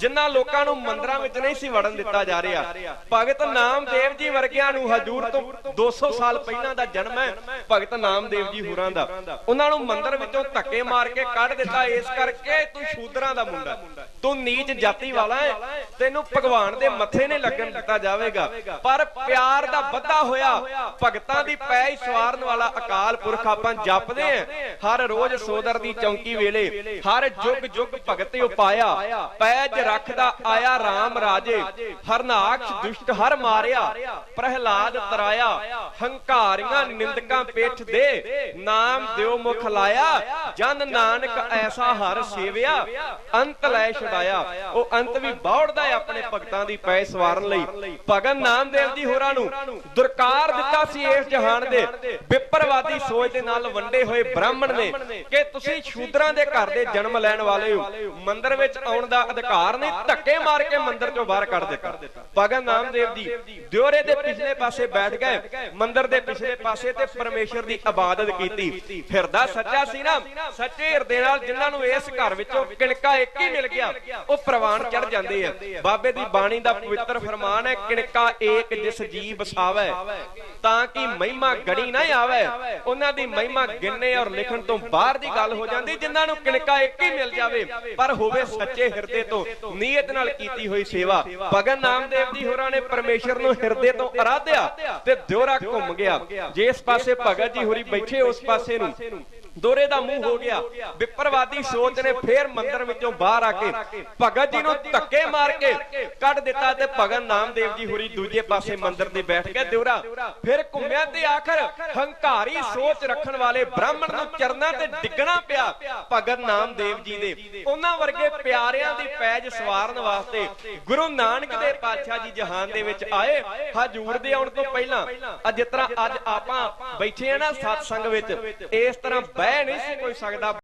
ਜਿਨ੍ਹਾਂ ਲੋਕਾਂ ਨੂੰ ਮੰਦਰਾਂ ਵਿੱਚ ਨਹੀਂ ਸੀ ਵੜਨ ਦਿੱਤਾ ਜਾ ਰਿਹਾ। ਭਗਤ ਨਾਮਦੇਵ ਜੀ ਵਰਗਿਆਂ ਨੂੰ ਹਜੂਰ ਤੋਂ 200 ਸਾਲ ਪਹਿਲਾਂ ਦਾ ਜਨਮ ਹੈ ਭਗਤ ਨਾਮਦੇਵ ਜੀ ਹੋਰਾਂ ਦਾ। ਉਹਨਾਂ ਨੂੰ ਮੰਦਰ ਵਿੱਚੋਂ ਧੱਕੇ ਮਾਰ ਕੇ ਕੱਢ ਦਿੱਤਾ। ਇਸ ਕਰਕੇ ਤੂੰ ਸ਼ੂਦਰਾਂ ਦਾ ਮੁੰਡਾ ਤੂੰ ਨੀਚ ਜਾਤੀ ਵਾਲਾ ਹੈ। ਤੈਨੂੰ ਭਗਵਾਨ ਦੇ ਮੱਥੇ ਨੇ ਲੱਗਣ ਦਿੱਤਾ ਜਾਵੇਗਾ। ਪਰ ਪਿਆਰ ਦਾ ਵੱਧਾ ਹੋਇਆ। ਭਗਤਾਂ ਦੀ ਪੈ ਸਵਾਰਨ ਵਾਲਾ ਅਕਾਲ ਪੁਰਖ ਆਪਾਂ ਜਪਦੇ ਆਂ ਹਰ ਰੋਜ਼ ਸੋਦਰ ਦੀ ਚੌਂਕੀ ਵੇਲੇ ਹਰ ਜੁਗ ਜੁਗ ਭਗਤ ਉਪਾਇਆ। ਪੈਜ ਰੱਖਦਾ ਆਇਆ RAM ਰਾਜੇ, ਹਰਨਾਕਸ਼ ਦੁਸ਼ਟ ਹਰ ਮਾਰਿਆ, ਪ੍ਰਹਿਲਾਦ ਤਰਾਇਆ, ਹੰਕਾਰੀਆਂ ਨਿੰਦਕਾਂ ਪੇਠ ਦੇ, ਨਾਮ ਦਿਓ ਮੁਖ ਲਾਇਆ, ਜਨ ਨਾਨਕ ਐਸਾ ਹਰ ਸੇਵਿਆ, ਅੰਤ ਲੈ ਛਡਾਇਆ। ਉਹ ਅੰਤ ਵੀ ਬੌੜਦਾ ਆਪਣੇ ਭਗਤਾਂ ਦੀ ਪੈ ਸਵਾਰਨ ਲਈ। ਭਗਤ ਨਾਮਦੇਵ ਜੀ ਹੋਰਾਂ ਨੂੰ ਦੁਰਕਾਰ ਦਿੱਤਾ ਸੀ ਇਸ ਜਹਾਨ ਦੇ। ਵਿਪਰਵਾਦੀ ਸੋਚ ਦੇ ਨਾਲ ਵੰਡੇ ਹੋਏ ਬ੍ਰਾਹਮਣ ਨੇ ਕਿ ਤੁਸੀਂ ਸ਼ੂਦਰਾਂ ਦੇ ਘਰ ਦੇ ਜਨਮ ਲੈਣ ਵਾਲੇ ਹੋ। ਮੰਦਿਰ ਵਿੱਚ ਆਉਣ ਦਾ ਘਰ ਨੇ ਧੱਕੇ ਮਾਰ ਕੇ ਮੰਦਿਰ ਚੋਂ ਬਾਹਰ ਕੱਢ ਦਿੱਤਾ। ਭਗਤ ਨਾਮਦੇਵ ਜੀ ਦਿਉਰੇ ਦੇ ਪਿਛਲੇ ਪਾਸੇ ਬੈਠ ਗਏ, ਮੰਦਿਰ ਦੇ ਪਿਛਲੇ ਪਾਸੇ ਤੇ ਪਰਮੇਸ਼ਰ ਦੀ ਇਬਾਦਤ ਕੀਤੀ। ਫਿਰਦਾ ਸੱਚਾ ਸੀ ਨਾ, ਸੱਚੇ ਹਿਰਦੇ ਨਾਲ ਜਿਨ੍ਹਾਂ ਨੂੰ ਇਸ ਘਰ ਵਿੱਚੋਂ ਕਿਣਕਾ ਇੱਕ ਹੀ ਮਿਲ ਗਿਆ, ਉਹ ਪ੍ਰਵਾਨ ਚੜ ਜਾਂਦੇ ਆ। ਬਾਬੇ ਦੀ ਬਾਣੀ ਦਾ ਪਵਿੱਤਰ ਫਰਮਾਨ ਹੈ, ਕਿਣਕਾ ਏਕ ਜਿਸ ਜੀਵ ਬਸਾਵੇ ਤਾਂ ਕਿ ਮਹਿਮਾ ਗਣੀ ਨਾ ਆਵੇ। ਉਹਨਾਂ ਦੀ ਮਹਿਮਾ ਗਿਣਨੇ ਔਰ ਲਿਖਣ ਤੋਂ ਬਾਹਰ ਦੀ ਗੱਲ ਹੋ ਜਾਂਦੀ, ਜਿਨ੍ਹਾਂ ਨੂੰ ਕਿਣਕਾ ਇੱਕ ਹੀ ਮਿਲ ਜਾਵੇ, ਪਰ ਹੋਵੇ ਸੱਚੇ ਹਿਰਦੇ ਤੋਂ ਨੀਅਤ ਨਾਲ ਕੀਤੀ ਹੋਈ ਸੇਵਾ। ਭਗਤ ਨਾਮਦੇਵ ਜੀ ਹੋਰਾਂ ਨੇ ਪਰਮੇਸ਼ਰ ਨੂੰ ਹਿਰਦੇ ਤੋਂ ਅਰਾਧਿਆ ਤੇ ਦਿਉਰਾ ਘੁੰਮ ਗਿਆ। ਜਿਸ ਪਾਸੇ ਭਗਤ ਜੀ ਹੋਰੀ ਬੈਠੇ ਉਸ ਪਾਸੇ ਨੂੰ। ਦੋਰੇ ਦਾ ਮੂੰਹ ਹੋ ਗਿਆ। ਵਿਪਰਵਾਦੀ ਸੋਚ ਨੇ ਫੇਰ ਮੰਦਰ ਵਿੱਚੋਂ ਬਾਹਰ ਆ ਕੇ ਭਗਤ ਜੀ ਨੂੰ ਧੱਕੇ ਮਾਰ ਕੇ ਕੱਢ ਦਿੱਤਾ ਤੇ ਭਗਤ ਨਾਮਦੇਵ ਜੀ ਹੋਰੀ ਦੂਜੇ ਪਾਸੇ ਮੰਦਰ ਦੇ ਬੈਠ ਗਏ। ਦਿਉਰਾ, ਫਿਰ ਘੁੰਮਿਆ ਤੇ ਆਖਰ ਹੰਕਾਰੀ ਸੋਚ ਰੱਖਣ ਵਾਲੇ ਬ੍ਰਾਹਮਣ ਨੂੰ ਚਰਨਾਂ ਤੇ ਡਿੱਗਣਾ ਪਿਆ ਭਗਤ ਨਾਮਦੇਵ ਜੀ ਦੇ। ਉਹਨਾਂ ਵਰਗੇ ਪਿਆਰਿਆਂ ਦੀ ਪੈਜ ਸਵਾਰਨ ਵਾਸਤੇ ਗੁਰੂ ਨਾਨਕ ਦੇ ਪਾਤਸ਼ਾਹ ਜੀ ਜਹਾਨ ਦੇ ਵਿੱਚ ਆਏ। ਹਜੂਰ ਦੇ ਆਉਣ ਤੋਂ ਪਹਿਲਾਂ ਅੱਜ ਜਿਸ ਤਰ੍ਹਾਂ ਅੱਜ ਆਪਾਂ ਬੈਠੇ ਆ ਨਾ ਸਤਸੰਗ ਵਿੱਚ, ਇਸ ਤਰ੍ਹਾਂ ਬਹਿ ਨਹੀਂ ਸੀ ਕੋਈ ਸਕਦਾ